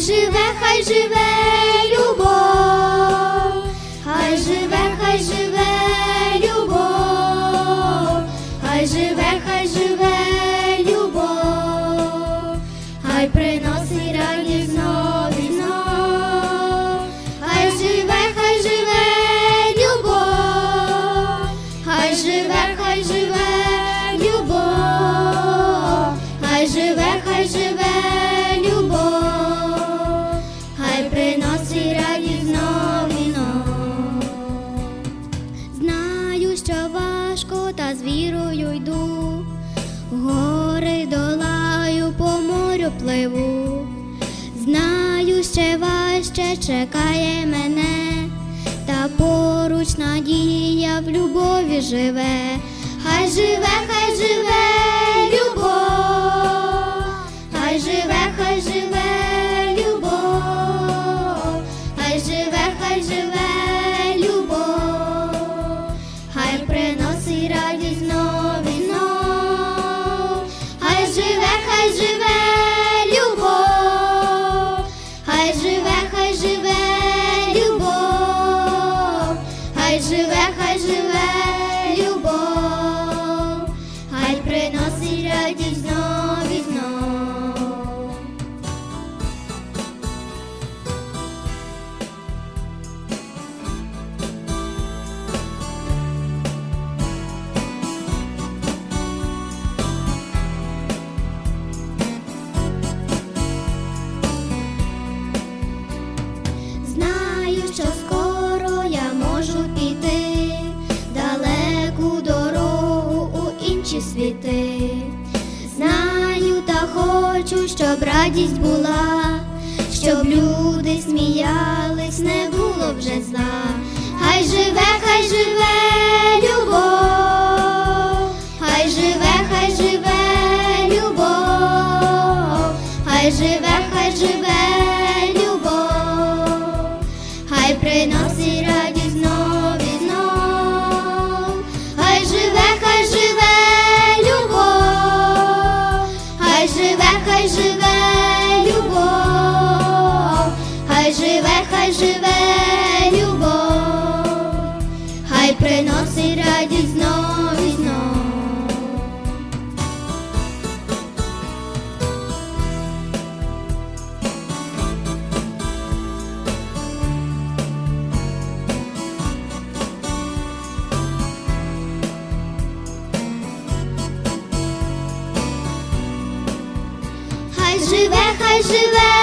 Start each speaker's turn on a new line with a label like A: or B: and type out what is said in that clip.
A: живе, хай живе. я з вірою йду, гори долаю, по морю пливу, знаю, ще важче чекає мене, та поруч надія в любові живе, хай живе, хай живе. що скоро я можу піти, далеку дорогу у інші світи. Знаю, та хочу, щоб радість була, щоб люди сміялись, не було вже зла. Хай живе, хай живе любов, хай живе, хай живе любов, хай живе, хай живе. Renace. живе.